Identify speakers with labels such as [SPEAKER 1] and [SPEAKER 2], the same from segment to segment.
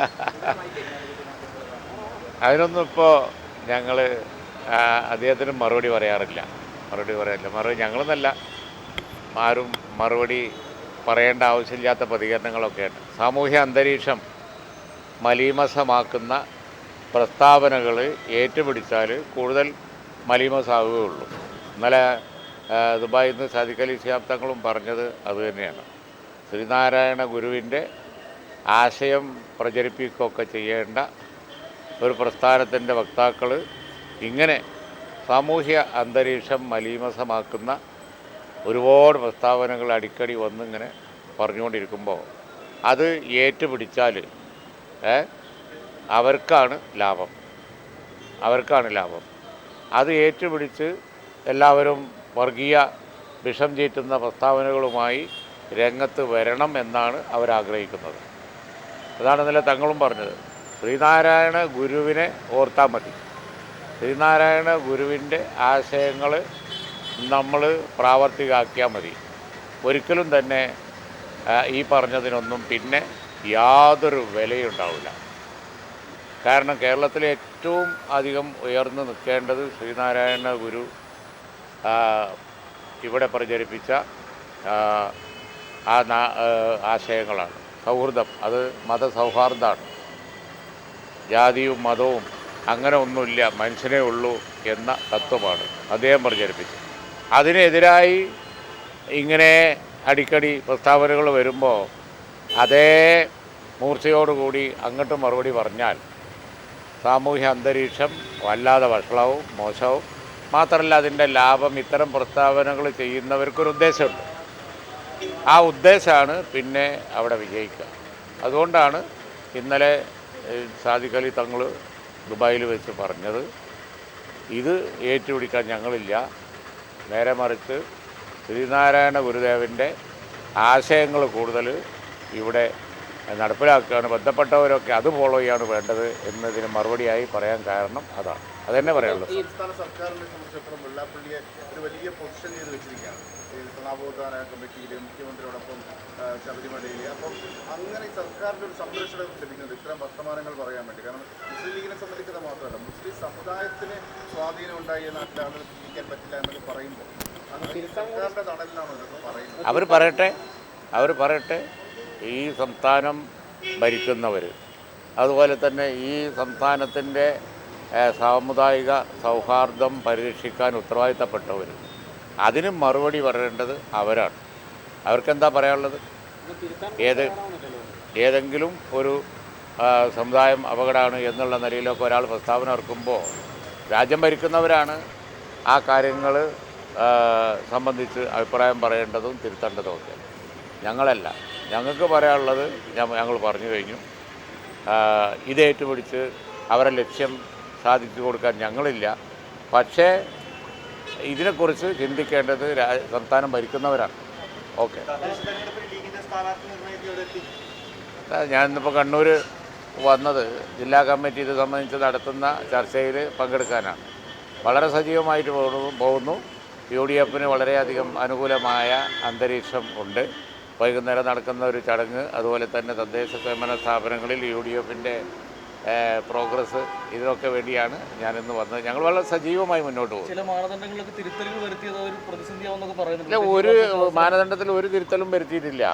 [SPEAKER 1] അതിനൊന്നും ഇപ്പോൾ ഞങ്ങൾ അദ്ദേഹത്തിന് മറുപടി പറയാറില്ല. മറുപടി പറയാറില്ല. മറുപടി ഞങ്ങളെന്നല്ല. ആരും മറുപടി പറയേണ്ട ആവശ്യമില്ലാത്ത പ്രതികരണങ്ങളൊക്കെയാണ്. സാമൂഹ്യ അന്തരീക്ഷം മലീമസമാക്കുന്ന പ്രസ്താവനകൾ ഏറ്റുപിടിച്ചാൽ കൂടുതൽ മലീമസാവുകയുള്ളൂ. ഇന്നലെ ദുബായിൽ നിന്ന് സാദിഖ് അലി പറഞ്ഞത് അതുതന്നെയാണ് ശ്രീനാരായണ ഗുരുവിന്റെ ആശയം പ്രചരിപ്പിക്കുകയൊക്കെ ചെയ്യേണ്ട ഒരു പ്രസ്ഥാനത്തിന്റെ വക്താക്കൾ ഇങ്ങനെ സാമൂഹ്യ അന്തരീക്ഷം മലീമസമാക്കുന്ന ഒരുപാട് പ്രസ്താവനകൾ അടിക്കടി വന്നിങ്ങനെ പറഞ്ഞുകൊണ്ടിരിക്കുമ്പോൾ അത് ഏറ്റുപിടിച്ചാൽ അവർക്കാണ് ലാഭം. അവർക്കാണ് ലാഭം. അത് ഏറ്റുപിടിച്ച് എല്ലാവരും വർഗീയ വിഷം ചീറ്റുന്ന പ്രസ്താവനകളുമായി രംഗത്ത് വരണം എന്നാണ് അവരാഗ്രഹിക്കുന്നത്. അതാണ് ഇന്നലെ തങ്ങളും പറഞ്ഞത്. ശ്രീനാരായണ ഗുരുവിനെ ഓർത്താൽ മതി. ശ്രീനാരായണ ഗുരുവിന്റെ ആശയങ്ങൾ നമ്മൾ പ്രാവർത്തികമാക്കിയാൽ മതി. ഒരിക്കലും തന്നെ ഈ പറഞ്ഞതിനൊന്നും പിന്നെ യാതൊരു വിലയുണ്ടാവില്ല. കാരണം കേരളത്തിലെ ഏറ്റവും അധികം ഉയർന്നു നിൽക്കേണ്ടത് ശ്രീനാരായണ ഗുരു ഇവിടെ പ്രചരിപ്പിച്ച ആ, ആശയങ്ങളാണ്. സൗഹൃദം. അത് മതസൗഹാർദ്ദമാണ്. ജാതിയും മതവും അങ്ങനെ ഒന്നുമില്ല. മനുഷ്യനേ ഉള്ളൂ എന്ന തത്വമാണ്. അദ്ദേഹം പ്രചരിപ്പിച്ചത്. അതിനെതിരായി ഇങ്ങനെ അടിക്കടി പ്രസ്താവനകൾ വരുമ്പോൾ അതേ മൂർച്ചയോടുകൂടി അങ്ങോട്ട് മറുപടി പറഞ്ഞാൽ സാമൂഹ്യ അന്തരീക്ഷം വല്ലാതെ വഷളവും മോശവും. മാത്രമല്ല അതിന്റെ ലാഭം ഇത്തരം പ്രസ്താവനകൾ ചെയ്യുന്നവർക്കൊരു ഉദ്ദേശമുണ്ട്. ആ ഉദ്ദേശമാണ് പിന്നെ അവിടെ വിജയിക്കുക. അതുകൊണ്ടാണ് ഇന്നലെ സാദിഖ് അലി തങ്ങൾ ദുബായിൽ വെച്ച് പറഞ്ഞത് ഇത് ഏറ്റുപിടിക്കാൻ ഞങ്ങളില്ല. നേരെ മറിച്ച് ശ്രീനാരായണ ഗുരുദേവന്റെ ആശയങ്ങൾ കൂടുതൽ ഇവിടെ നടപ്പിലാക്കുകയാണ്. ബന്ധപ്പെട്ടവരൊക്കെ അത് ഫോളോ ചെയ്യാണ് വേണ്ടത് എന്നതിന് മറുപടിയായി പറയാൻ കാരണം അതാണ്. അതന്നെ പറയുള്ളൂ
[SPEAKER 2] സംസ്ഥാന സർക്കാരിനെ സംബന്ധിച്ചിടത്തോളം ഒരു വലിയ ചെയ്ത് വെച്ചിരിക്കുകയാണ്. ഈ സമാബോധാന കമ്മിറ്റിയിൽ മുഖ്യമന്ത്രിയോടൊപ്പം ശബരിമലയിൽ അപ്പം അങ്ങനെ സർക്കാരിന്റെ ഒരു സംരക്ഷണം ലഭിക്കുന്നത് ഇത്തരം വർത്തമാനങ്ങൾ പറയാൻ വേണ്ടി. കാരണം മുസ്ലിം ലീഗിനെ സംബന്ധിക്കുന്നത് മാത്രമല്ല മുസ്ലിം സമുദായത്തിന് സ്വാധീനം ഉണ്ടായി ഈ നാട്ടിൽ ജീവിക്കാൻ പറ്റില്ല എന്നൊക്കെ പറയുമ്പോൾ സർക്കാരിന്റെ തണലിലാണോ ഇതൊക്കെ പറയുന്നത്?
[SPEAKER 1] അവർ പറയട്ടെ അവർ പറയട്ടെ ഈ സംസ്ഥാനം ഭരിക്കുന്നവർ അതുപോലെ തന്നെ ഈ സംസ്ഥാനത്തിന്റെ സാമുദായിക സൗഹാർദ്ദം പരിരക്ഷിക്കാൻ ഉത്തരവാദിത്തപ്പെട്ടവർ അതിന് മറുപടി പറയേണ്ടത് അവരാണ്. അവർക്കെന്താ പറയാനുള്ളത്? ഏത് ഏതെങ്കിലും ഒരു സമുദായം അപകടമാണ് എന്നുള്ള നിലയിലൊക്കെ ഒരാൾ പ്രസ്താവന ഇറക്കുമ്പോൾ രാജ്യം ഭരിക്കുന്നവരാണ് ആ കാര്യങ്ങൾ സംബന്ധിച്ച് അഭിപ്രായം പറയേണ്ടതും തിരുത്തേണ്ടതും ഒക്കെ. ഞങ്ങളല്ല. ഞങ്ങൾക്ക് പറയാനുള്ളത് ഞങ്ങൾ പറഞ്ഞു കഴിഞ്ഞു. ഇതേറ്റുപിടിച്ച് അവരെ ലക്ഷ്യം സാധിച്ചു കൊടുക്കാൻ ഞങ്ങളില്ല. പക്ഷേ ഇതിനെക്കുറിച്ച് ചിന്തിക്കേണ്ടത് സംസ്ഥാനം ഭരിക്കുന്നവരാണ്. ഓക്കെ. ഞാൻ ഇന്നിപ്പോൾ കണ്ണൂർ വന്നത് ജില്ലാ കമ്മിറ്റി ഇത് സംബന്ധിച്ച് നടത്തുന്ന ചർച്ചയിൽ പങ്കെടുക്കാനാണ്. വളരെ സജീവമായിട്ട് പോകുന്നു. യു ഡി എഫിന് വളരെയധികം അനുകൂലമായ അന്തരീക്ഷം ഉണ്ട്. വൈകുന്നേരം നടക്കുന്ന ഒരു ചടങ്ങ് അതുപോലെ തന്നെ തദ്ദേശ സ്വയംഭരണ സ്ഥാപനങ്ങളിൽ യു ഡി എഫിന്റെ പ്രോഗ്രസ് ഇതിനൊക്കെ വേണ്ടിയാണ് ഞാനിന്ന് വന്നത്. ഞങ്ങൾ വളരെ സജീവമായി മുന്നോട്ട് പോകും
[SPEAKER 3] ചില മാനദണ്ഡങ്ങൾക്ക് തിരുത്തലുകൾ വരുത്തിയത് ഒരു
[SPEAKER 1] ഒരു മാനദണ്ഡത്തിൽ ഒരു തിരുത്തലും വരുത്തിയിട്ടില്ല.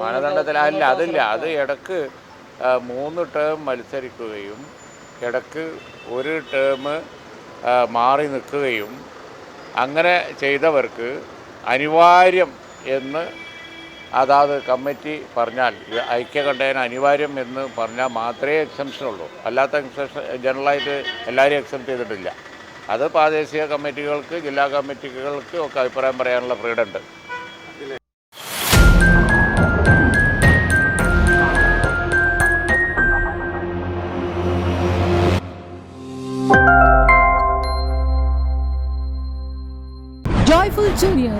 [SPEAKER 1] മാനദണ്ഡത്തിൽ അല്ല അതില്ല. അത് ഇടയ്ക്ക് മൂന്ന് ടേം മത്സരിക്കുകയും ഇടയ്ക്ക് ഒരു ടേം മാറി നിൽക്കുകയും അങ്ങനെ ചെയ്തവർക്ക് അനിവാര്യം എന്ന് അതാത് കമ്മിറ്റി പറഞ്ഞാൽ ഐക്യകണ്ഠേന അനിവാര്യം എന്ന് പറഞ്ഞാൽ മാത്രമേ എക്സംഷൻ ഉള്ളൂ. അല്ലാത്ത എക്സംഷൻ ജനറലായിട്ട് എല്ലാവരും എക്സെപ്റ്റ് ചെയ്തിട്ടില്ല. അത് പ്രാദേശിക കമ്മിറ്റികൾക്ക് ജില്ലാ കമ്മിറ്റികൾക്ക് ഒക്കെ അഭിപ്രായം പറയാനുള്ള ഫ്രീഡം ഉണ്ട്.